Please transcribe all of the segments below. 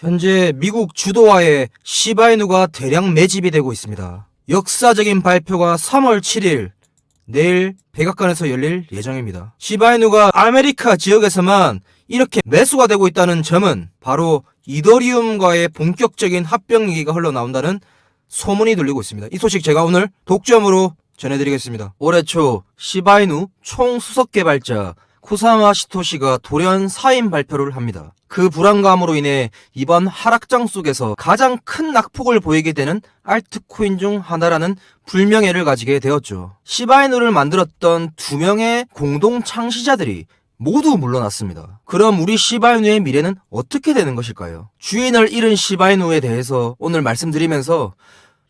현재 미국 주도하에 시바이누가 대량 매집이 되고 있습니다. 역사적인 발표가 3월 7일 내일 백악관에서 열릴 예정입니다. 시바이누가 아메리카 지역에서만 이렇게 매수가 되고 있다는 점은 바로 이더리움과의 본격적인 합병 얘기가 흘러나온다는 소문이 들리고 있습니다. 이 소식 제가 오늘 독점으로 전해드리겠습니다. 올해 초 시바이누 총수석 개발자 쿠사마 시토시가 돌연 사임 발표를 합니다. 그 불안감으로 인해 이번 하락장 속에서 가장 큰 낙폭을 보이게 되는 알트코인 중 하나라는 불명예를 가지게 되었죠. 시바이누를 만들었던 두 명의 공동 창시자들이 모두 물러났습니다. 그럼 우리 시바이누의 미래는 어떻게 되는 것일까요? 주인을 잃은 시바이누에 대해서 오늘 말씀드리면서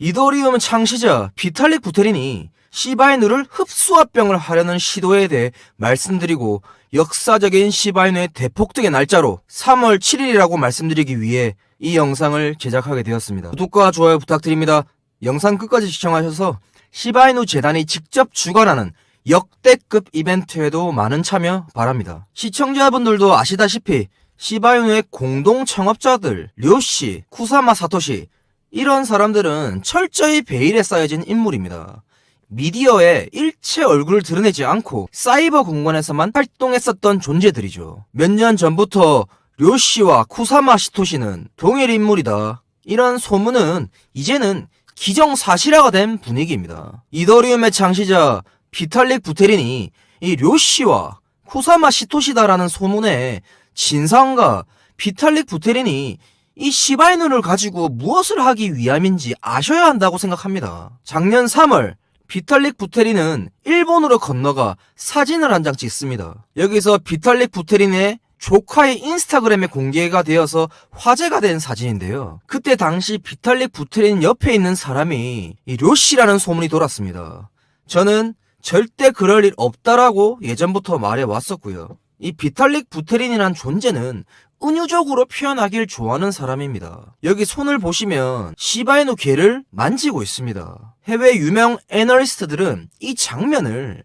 이더리움 창시자 비탈릭 부테린이 시바이누를 흡수합병을 하려는 시도에 대해 말씀드리고 역사적인 시바이누의 대폭등의 날짜로 3월 7일이라고 말씀드리기 위해 이 영상을 제작하게 되었습니다. 구독과 좋아요 부탁드립니다. 영상 끝까지 시청하셔서 시바이누 재단이 직접 주관하는 역대급 이벤트에도 많은 참여 바랍니다. 시청자분들도 아시다시피 시바이누의 공동 창업자들 료시, 쿠사마 사토시 이런 사람들은 철저히 베일에 쌓여진 인물입니다. 미디어에 일체 얼굴을 드러내지 않고 사이버 공간에서만 활동했었던 존재들이죠. 몇 년 전부터 료시와 쿠사마 시토시는 동일 인물이다. 이런 소문은 이제는 기정사실화가 된 분위기입니다. 이더리움의 창시자 비탈릭 부테린이 이 료시와 쿠사마 시토시다라는 소문에 진상과 비탈릭 부테린이 이 시바이누를 가지고 무엇을 하기 위함인지 아셔야 한다고 생각합니다. 작년 3월 비탈릭 부테린은 일본으로 건너가 사진을 한 장 찍습니다. 여기서 비탈릭 부테린의 조카의 인스타그램에 공개가 되어서 화제가 된 사진인데요. 그때 당시 비탈릭 부테린 옆에 있는 사람이 이 료시라는 소문이 돌았습니다. 저는 절대 그럴 일 없다라고 예전부터 말해 왔었고요. 이 비탈릭 부테린이란 존재는 은유적으로 표현하길 좋아하는 사람입니다. 여기 손을 보시면 시바이누 개를 만지고 있습니다. 해외 유명 애널리스트들은 이 장면을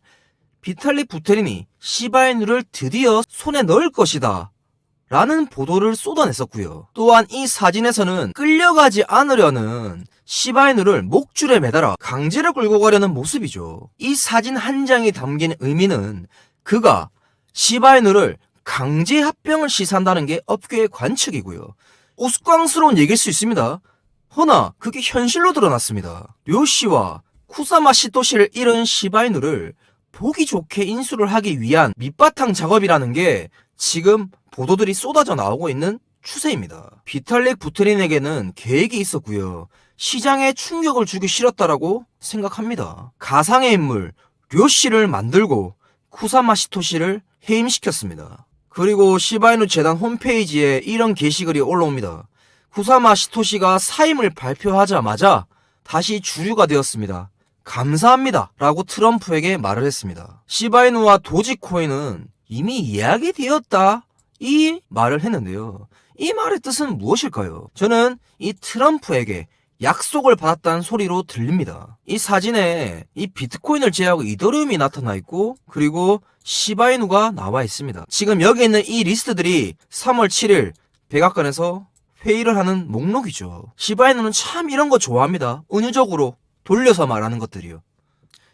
비탈릭 부테린이 시바이누를 드디어 손에 넣을 것이다. 라는 보도를 쏟아냈었고요. 또한 이 사진에서는 끌려가지 않으려는 시바이누를 목줄에 매달아 강제로 끌고 가려는 모습이죠. 이 사진 한 장이 담긴 의미는 그가 시바이누를 강제 합병을 시사한다는 게 업계의 관측이고요. 우스꽝스러운 얘기일 수 있습니다. 허나 그게 현실로 드러났습니다. 료시와 쿠사마 시토시를 잃은 시바이누를 보기 좋게 인수를 하기 위한 밑바탕 작업이라는 게 지금 보도들이 쏟아져 나오고 있는 추세입니다. 비탈릭 부테린에게는 계획이 있었고요. 시장에 충격을 주기 싫었다라고 생각합니다. 가상의 인물 료시를 만들고 쿠사마 시토시를 해임시켰습니다. 그리고 시바이누 재단 홈페이지에 이런 게시글이 올라옵니다. 쿠사마 시토시가 사임을 발표하자마자 다시 주류가 되었습니다. 감사합니다. 라고 트럼프에게 말을 했습니다. 시바이누와 도지코인은 이미 예약이 되었다. 이 말을 했는데요. 이 말의 뜻은 무엇일까요? 저는 이 트럼프에게 약속을 받았다는 소리로 들립니다. 이 사진에 이 비트코인을 제외하고 이더리움이 나타나 있고 그리고 시바이누가 나와 있습니다. 지금 여기 있는 이 리스트들이 3월 7일 백악관에서 회의를 하는 목록이죠. 시바이누는 참 이런 거 좋아합니다. 은유적으로 돌려서 말하는 것들이요.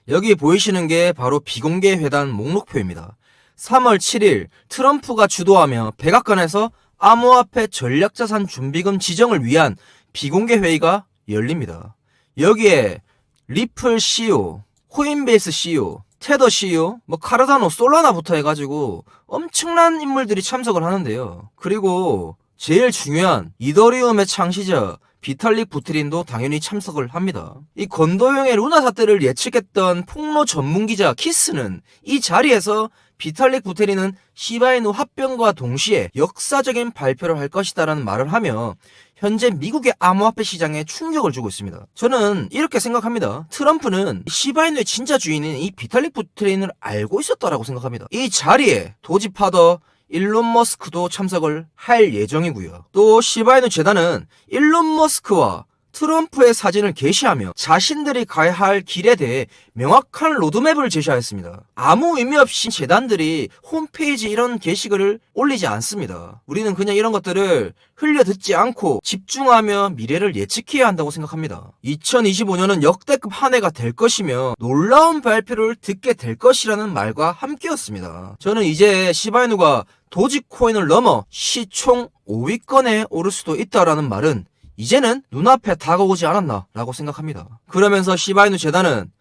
여기 보이시는 게 바로 비공개 회단 목록표입니다. 3월 7일 트럼프가 주도하며 백악관에서 암호화폐 전략자산 준비금 지정을 위한 비공개 회의가 열립니다. 여기에 리플 CEO, 코인베이스 CEO, 테더 CEO, 뭐 카르다노, 솔라나부터 해가지고 엄청난 인물들이 참석을 하는데요. 그리고 제일 중요한 이더리움의 창시자 비탈릭 부트린도 당연히 참석을 합니다. 이 건도용의 루나 사태를 예측했던 폭로 전문 기자 키스는 이 자리에서 비탈릭 부테린은 시바이누 합병과 동시에 역사적인 발표를 할 것이다라는 말을 하며 현재 미국의 암호화폐 시장에 충격을 주고 있습니다. 저는 이렇게 생각합니다. 트럼프는 시바이누의 진짜 주인인 이 비탈릭 부테린을 알고 있었다라고 생각합니다. 이 자리에 도지파더 일론 머스크도 참석을 할 예정이고요. 또 시바이누 재단은 일론 머스크와 트럼프의 사진을 게시하며 자신들이 가야 할 길에 대해 명확한 로드맵을 제시하였습니다. 아무 의미 없이 재단들이 홈페이지 이런 게시글을 올리지 않습니다. 우리는 그냥 이런 것들을 흘려 듣지 않고 집중하며 미래를 예측해야 한다고 생각합니다. 2025년은 역대급 한 해가 될 것이며 놀라운 발표를 듣게 될 것이라는 말과 함께였습니다. 저는 이제 시바이누가 도지코인을 넘어 시총 5위권에 오를 수도 있다라는 말은 이제는 눈앞에 다가오지 않았나 라고 생각합니다. 그러면서 시바이누 재단은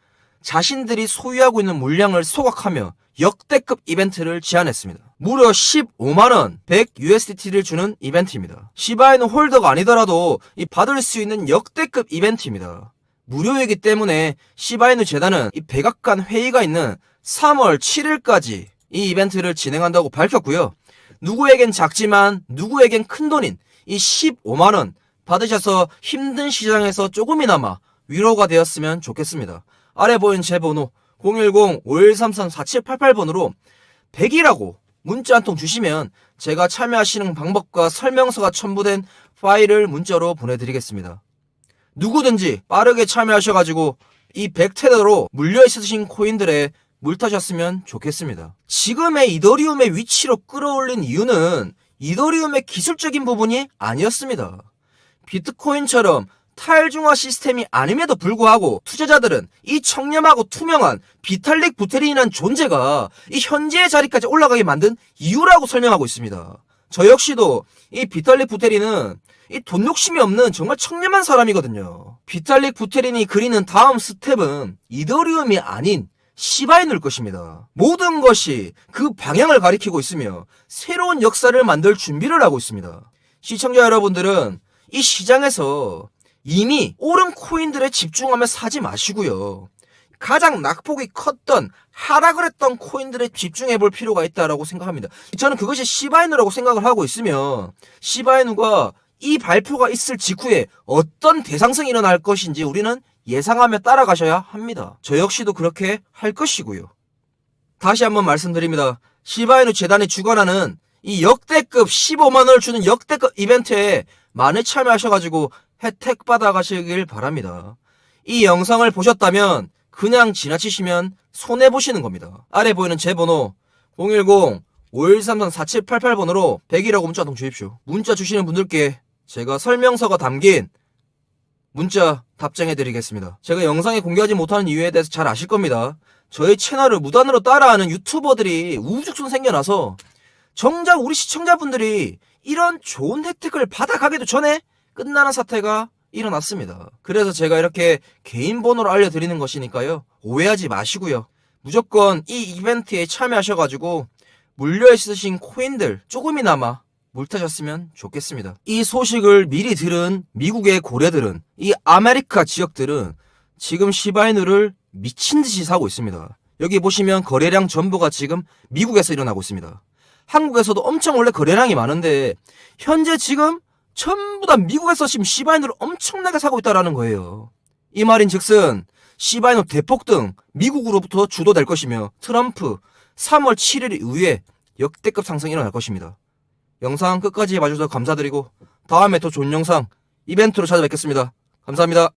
자신들이 소유하고 있는 물량을 소각하며 역대급 이벤트를 제안했습니다. 무려 15만원 100USDT를 주는 이벤트입니다. 시바이누 홀더가 아니더라도 이 받을 수 있는 역대급 이벤트입니다. 무료이기 때문에 시바이누 재단은 이 백악관 회의가 있는 3월 7일까지 이 이벤트를 진행한다고 밝혔고요. 누구에겐 작지만 누구에겐 큰 돈인 이 15만원 받으셔서 힘든 시장에서 조금이나마 위로가 되었으면 좋겠습니다. 아래 보인 제 번호 010-5133-4788번으로 100이라고 문자 한 통 주시면 제가 참여하시는 방법과 설명서가 첨부된 파일을 문자로 보내드리겠습니다. 누구든지 빠르게 참여하셔가지고 이 100테더로 물려있으신 코인들에 물타셨으면 좋겠습니다. 지금의 이더리움의 위치로 끌어올린 이유는 이더리움의 기술적인 부분이 아니었습니다. 비트코인처럼 탈중화 시스템이 아님에도 불구하고 투자자들은 이 청렴하고 투명한 비탈릭 부테린이라는 존재가 이 현재의 자리까지 올라가게 만든 이유라고 설명하고 있습니다. 저 역시도 이 비탈릭 부테린은 이 돈 욕심이 없는 정말 청렴한 사람이거든요. 비탈릭 부테린이 그리는 다음 스텝은 이더리움이 아닌 시바인일 것입니다. 모든 것이 그 방향을 가리키고 있으며 새로운 역사를 만들 준비를 하고 있습니다. 시청자 여러분들은 이 시장에서 이미 오른 코인들에 집중하며 사지 마시고요. 가장 낙폭이 컸던 하락을 했던 코인들에 집중해 볼 필요가 있다라고 생각합니다. 저는 그것이 시바이누라고 생각을 하고 있으면 시바이누가 이 발표가 있을 직후에 어떤 대상성이 일어날 것인지 우리는 예상하며 따라가셔야 합니다. 저 역시도 그렇게 할 것이고요. 다시 한번 말씀드립니다. 시바이누 재단이 주관하는 이 역대급 15만 원을 주는 역대급 이벤트에 많이 참여하셔가지고 혜택 받아가시길 바랍니다. 이 영상을 보셨다면 그냥 지나치시면 손해보시는 겁니다. 아래 보이는 제 번호 010-5133-4788번으로 100이라고 문자 통 주십시오. 문자 주시는 분들께 제가 설명서가 담긴 문자 답장해 드리겠습니다. 제가 영상에 공개하지 못하는 이유에 대해서 잘 아실 겁니다. 저희 채널을 무단으로 따라하는 유튜버들이 우후죽순 생겨나서 정작 우리 시청자분들이 이런 좋은 혜택을 받아가기도 전에 끝나는 사태가 일어났습니다. 그래서 제가 이렇게 개인 번호로 알려드리는 것이니까요. 오해하지 마시고요. 무조건 이 이벤트에 참여하셔가지고 물려 있으신 코인들 조금이나마 물타셨으면 좋겠습니다. 이 소식을 미리 들은 미국의 고래들은 이 아메리카 지역들은 지금 시바이누를 미친 듯이 사고 있습니다. 여기 보시면 거래량 전부가 지금 미국에서 일어나고 있습니다. 한국에서도 엄청 원래 거래량이 많은데 현재 지금 전부 다 미국에서 지금 시바이누를 엄청나게 사고 있다라는 거예요. 이 말인 즉슨 시바이누 대폭등 미국으로부터 주도될 것이며 트럼프 3월 7일 이후에 역대급 상승이 일어날 것입니다. 영상 끝까지 봐주셔서 감사드리고 다음에 더 좋은 영상 이벤트로 찾아뵙겠습니다. 감사합니다.